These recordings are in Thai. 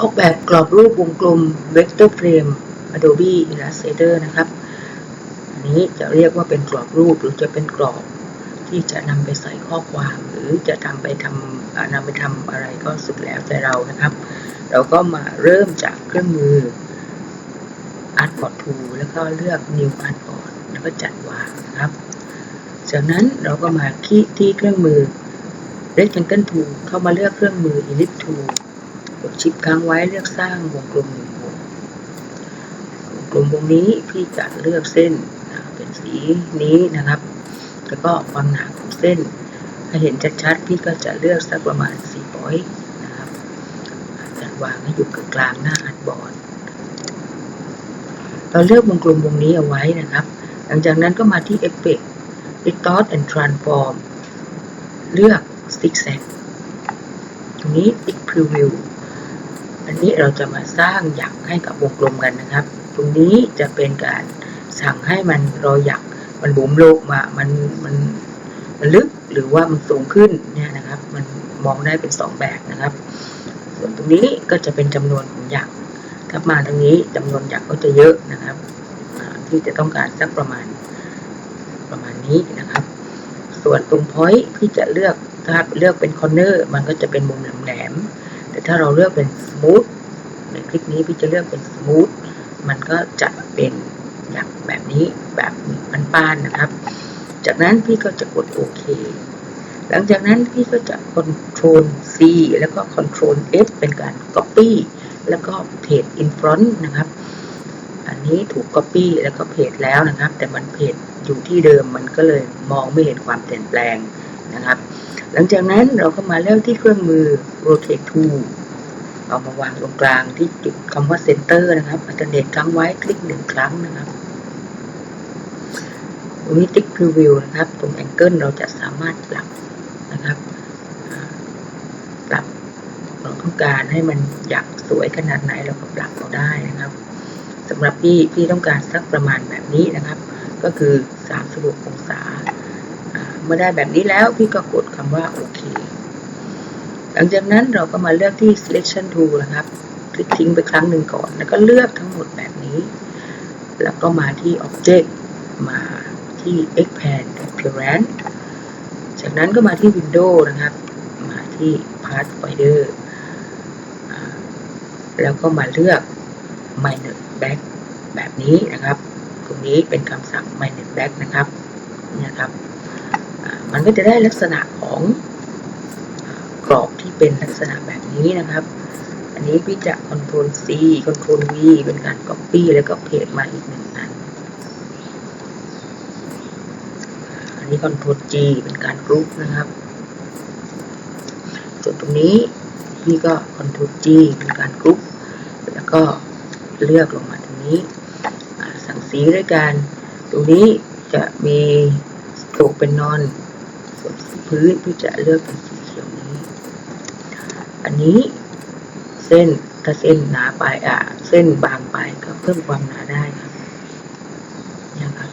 ออกแบบกรอบรูปวงกลม Vector Frame Adobe Illustrator นะครับ อันนี้จะเรียกว่าเป็นกรอบรูปหรือจะเป็นกรอบที่จะนำไปใส่ข้อความหรือจะทำไปทำนำไปทำอะไรก็สุดแล้วแต่เรานะครับ เราก็มาเริ่มจากเครื่องมือ Artboard Tool แล้วก็เลือก New Artboard แล้วก็จัดวางนะครับ จากนั้นเราก็มาคลิกที่เครื่องมือ Rectangle Tool เข้ามาเลือกเครื่องมือ Ellipse Tool ดชิปค้างไว้เลือกสร้างวงกลมหนึ่งวงวงกลมวงนี้พี่จะเลือกเส้นเป็นสีนี้นะครับ แล้วก็ความหนาของเส้นให้เห็นชัดๆพี่ก็จะเลือกสักประมาณ4ร้อยนะครับจัดวางให้อยู่กลางหน้าอัดบอร์ดเราเลือกวงกลมวงนี้เอาไว้นะครับ หลังจากนั้นก็มาที่ Effect Distort and Transform เลือก Zigzag ตรงนี้ Tick Preview อันนี้เราจะมาสร้างหยักให้กับวงกลมกันนะครับ ตรงนี้จะเป็นการสั่งให้มันรอยหยักมันบุ๋มลงมามันมันมันลึกหรือว่ามันสูงขึ้นเนี่ยนะครับ มันมองได้เป็นสองแบบนะครับ ส่วนตรงนี้ก็จะเป็นจำนวนของหยักถ้ามาทางนี้จำนวนหยักก็จะเยอะนะครับที่จะต้องการสักประมาณประมาณนี้นะครับ ส่วนตรง point พี่จะเลือกถ้าเลือกเป็น corner มันก็จะเป็นมุมแหลม ถ้าเราเลือกเป็น smooth ในคลิปนี้พี่จะเลือกเป็น smooth มันก็จะเป็นอย่างแบบนี้แบบมันป้านนะครับ จากนั้นพี่ก็จะกดโอเค หลังจากนั้นพี่ก็จะ Ctrl C แล้วก็ Ctrl F เป็นการ Copy แล้วก็ Paste in front นะครับ อันนี้ถูก Copy แล้วก็ Paste แล้วนะครับ แต่มัน Paste อยู่ที่เดิมมันก็เลยมองไม่เห็นความเปลี่ยนแปลงนะครับ หลังจากนั้นเราก็มาเลือกที่เครื่องมือ Rotate Tool เอามาวางตรงกลางที่จุดคำว่า Center นะครับ อัลเทอร์เนทครั้งไว้คลิกหนึ่งครั้งนะครับตรงนี้ติ๊กพรีวิวนะครับ ตรงแองเกิลเราจะสามารถปรับนะครับปรับเราต้องการให้มันอยากสวยขนาดไหนเราก็ปรับเราได้นะครับสำหรับพี่พี่ต้องการสักประมาณแบบนี้นะครับ ก็คือ 36 องศาอ่า เมื่อได้แบบนี้แล้วพี่ก็กดคำว่าโอเค หลังจากนั้นเราก็มาเลือกที่ selection tool นะครับ คลิกทิ้งไปครั้งหนึ่งก่อน แล้วก็เลือกทั้งหมดแบบนี้ แล้วก็มาที่ object มาที่ expand appearance จากนั้นก็มาที่ window นะครับ มาที่ pathfinder แล้วก็มาเลือก minus back แบบนี้นะครับ ตรงนี้เป็นคำสั่ง minus back นะครับนี่ยครับ มันก็จะได้ลักษณะของกรอบที่เป็นลักษณะแบบนี้นะครับ อันนี้พี่จะ Ctrl C Ctrl V เป็นการ Copy แล้วก็ Paste มาอีกหนึ่งอัน อันนี้ Ctrl G เป็นการกรุ๊ปนะครับ ส่วนตรงนี้พี่ก็ Ctrl G เป็นการกรุ๊ปแล้วก็เลือกลงมาตรงนี้ สั่งสีด้วยกันตรงนี้จะมีสโตรกเป็นนอน ส่วนสีพื้นพี่จะเลือกเป็นสีเขียวนี้ อันนี้เส้นถ้าเส้นหนาไปอะ เส้นบางไปก็เพิ่มความหนาได้ครับเนี่ยครับ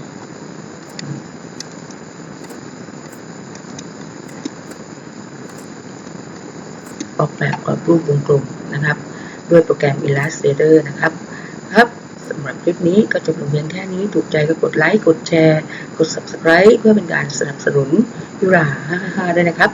ออกแบบกรอบรูปวงกลมนะครับ ด้วยโปรแกรม Illustrator นะครับครับ สำหรับคลิปนี้ก็จบลงเพียงแค่นี้ถูกใจก็กดไลค์ กดแชร์ กด Subscribe เพื่อเป็นการสนับสนุนยุราฮ่าๆด้วยนะครับ